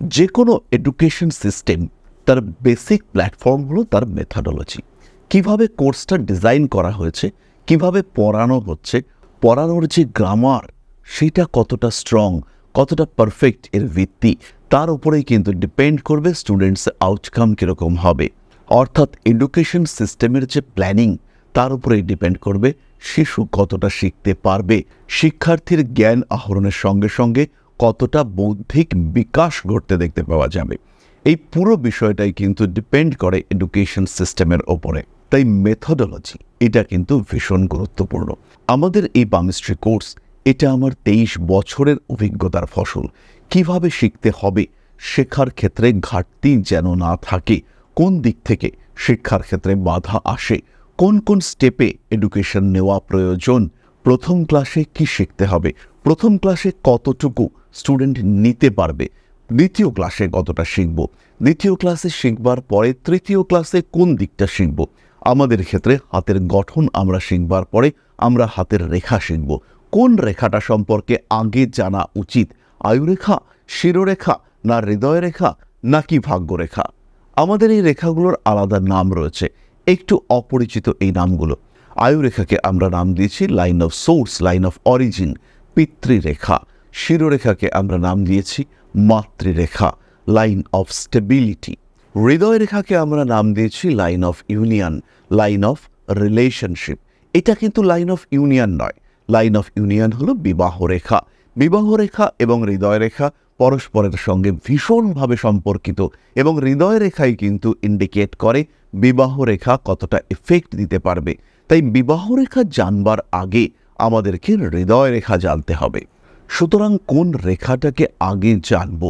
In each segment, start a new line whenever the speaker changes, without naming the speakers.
যে কোনো education system তার বেসিক প্ল্যাটফর্ম হলো তার মেথডোলজি কীভাবে কোর্সটা ডিজাইন করা হয়েছে, কীভাবে পড়ানো হচ্ছে, পড়ানোর যে গ্রামার সেটা কতটা স্ট্রং কতটা পারফেক্ট এর ভিত্তি, তার উপরেই কিন্তু ডিপেন্ড করবে স্টুডেন্টস আউটকাম কীরকম হবে। অর্থাৎ এডুকেশন সিস্টেমের যে প্ল্যানিং তার উপরেই ডিপেন্ড করবে শিশু কতটা শিখতে পারবে। শিক্ষার্থীর জ্ঞান আহরণের সঙ্গে সঙ্গে কতটা বৌদ্ধিক বিকাশ ঘটতে দেখতে পাওয়া যাবে। এই পুরো বিষয়টাই কিন্তু ডিপেন্ড করে এডুকেশন সিস্টেমের ওপরে। তাই মেথডোলজি এটা কিন্তু ভীষণ গুরুত্বপূর্ণ। আমাদের এই বামিস্ট্রি কোর্স এটা আমার তেইশ বছরের অভিজ্ঞতার ফসল। কীভাবে শিখতে হবে, শেখার ক্ষেত্রে ঘাটতি যেন না থাকে, কোন দিক থেকে শিক্ষার ক্ষেত্রে বাধা আসে, কোন কোন স্টেপে এডুকেশন নেওয়া প্রয়োজন প্রথম ক্লাসে কি শিখতে হবে? প্রথম ক্লাসে কতটুকু স্টুডেন্ট নিতে পারবে? দ্বিতীয় ক্লাসে কতটা শিখব? দ্বিতীয় ক্লাসে শিখবার পরে তৃতীয় ক্লাসে কোন দিকটা শিখব? আমাদের ক্ষেত্রে হাতের গঠন আমরা শিখবার পরে আমরা হাতের রেখা শিখব। কোন রেখাটা সম্পর্কে আগে জানা উচিত? আয়ুরেখা, শিরোরেখা, না হৃদয় রেখা নাকি ভাগ্যরেখা? আমাদের এই রেখাগুলোর আলাদা নাম রয়েছে। একটু অপরিচিত এই নামগুলো। আয়ুরেখাকে আমরা নাম দিয়েছি line of source, line of origin, পিতৃরেখা। শিরোরেখাকে আমরা নাম দিয়েছি মাতৃরেখা, লাইন অফ স্টেবিলিটি। হৃদয় রেখাকে আমরা নাম দিয়েছি line of union, line of relationship. এটা কিন্তু লাইন অফ ইউনিয়ন নয়। লাইন অফ ইউনিয়ন হলো বিবাহ রেখা বিবাহ রেখা এবং হৃদয় রেখা পরস্পরের সঙ্গে ভীষণভাবে সম্পর্কিত এবং হৃদয় রেখাই কিন্তু ইন্ডিকেট করে বিবাহ রেখা কতটা এফেক্ট দিতে পারবে? তাই বিবাহ রেখা জানবার আগে আমাদেরকে হৃদয় রেখা জানতে হবে। সুতরাং কোন রেখাটাকে আগে জানব?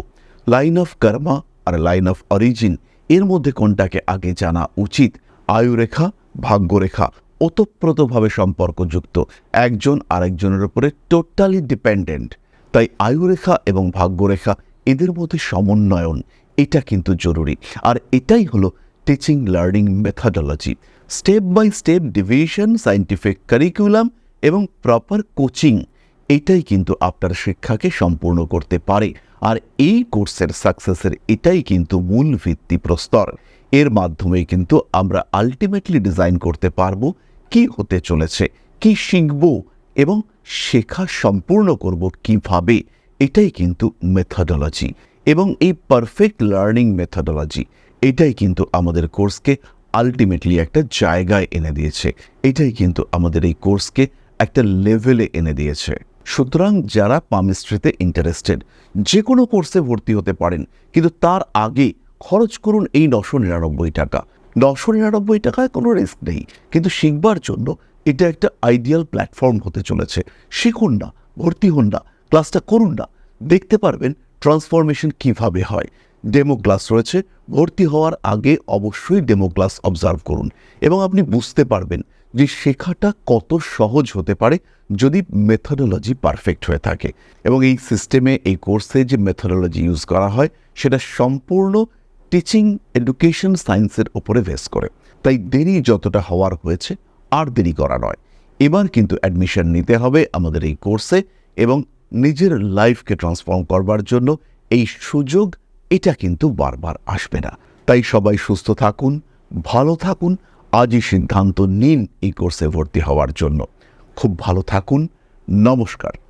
লাইন অফ কর্মা আর লাইন অফ অরিজিন এর মধ্যে কোনটাকে আগে জানা উচিত? আয়ুরেখা, ভাগ্যরেখা, ওতপ্রোতভাবে সম্পর্কযুক্ত, একজন আরেকজনের উপরে টোটালি ডিপেন্ডেন্ট তাই আয়ুরেখা এবং ভাগ্যরেখা এদের মধ্যে সমন্বয়ন, এটা কিন্তু জরুরি। আর এটাই হলো teaching learning methodology step by step division scientific curriculum এবং প্রপার কোচিং এটাই কিন্তু আপনার শিক্ষাকে সম্পূর্ণ করতে পারে। আর এই কোর্সের সাকসেসের এটাই কিন্তু মূল ভিত্তি প্রস্তর এর মাধ্যমে কিন্তু আমরা আলটিমেটলি ডিজাইন করতে পারব কি হতে চলেছে, কি শিখব এবং শেখা সম্পূর্ণ করব কীভাবে, এটাই কিন্তু মেথডোলজি এবং এই পারফেক্ট লার্নিং মেথডোলজি এটাই কিন্তু আমাদের কোর্সকে আলটিমেটলি একটা জায়গায় এনে দিয়েছে। এটাই কিন্তু আমাদের এই কোর্সকে একটা লেভেলে এনে দিয়েছে। সুতরাং যারা পামিস্ট্রিতে ইন্টারেস্টেড যে কোনো কোর্সে ভর্তি হতে পারেন, কিন্তু তার আগে খরচ করুন এই নশো নিরানব্বই টাকা। নশো নিরানব্বই টাকায় কোনো রিস্ক নেই, কিন্তু শিখবার জন্য এটা একটা আইডিয়াল প্ল্যাটফর্ম হতে চলেছে। শিখুন না, ভর্তি হন না ক্লাসটা করুন না, দেখতে পারবেন ট্রান্সফরমেশন কীভাবে হয়। ডেমো ক্লাস রয়েছে, ভর্তি হওয়ার আগে অবশ্যই ডেমো ক্লাস অবজার্ভ করুন এবং আপনি বুঝতে পারবেন যে শেখাটা কত সহজ হতে পারে যদি মেথোডোলজি পারফেক্ট হয়ে থাকে। এবং এই সিস্টেমে এই কোর্সে যে মেথোডোলজি ইউজ করা হয়, সেটা সম্পূর্ণ টিচিং এডুকেশন সায়েন্সের ওপরে বেস করে। তাই দেরি যতটা হওয়ার হয়েছে, আর দেরি করা নয়। এবার কিন্তু অ্যাডমিশন নিতে হবে আমাদের এই কোর্সে এবং নিজের লাইফকে ট্রান্সফর্ম করবার জন্য এই সুযোগ এটা কিন্তু বারবার আসবে না। তাই সবাই সুস্থ থাকুন, ভালো থাকুন, আজই সিদ্ধান্ত নিন এই কোর্সে ভর্তি হওয়ার জন্য। খুব ভালো থাকুন, নমস্কার।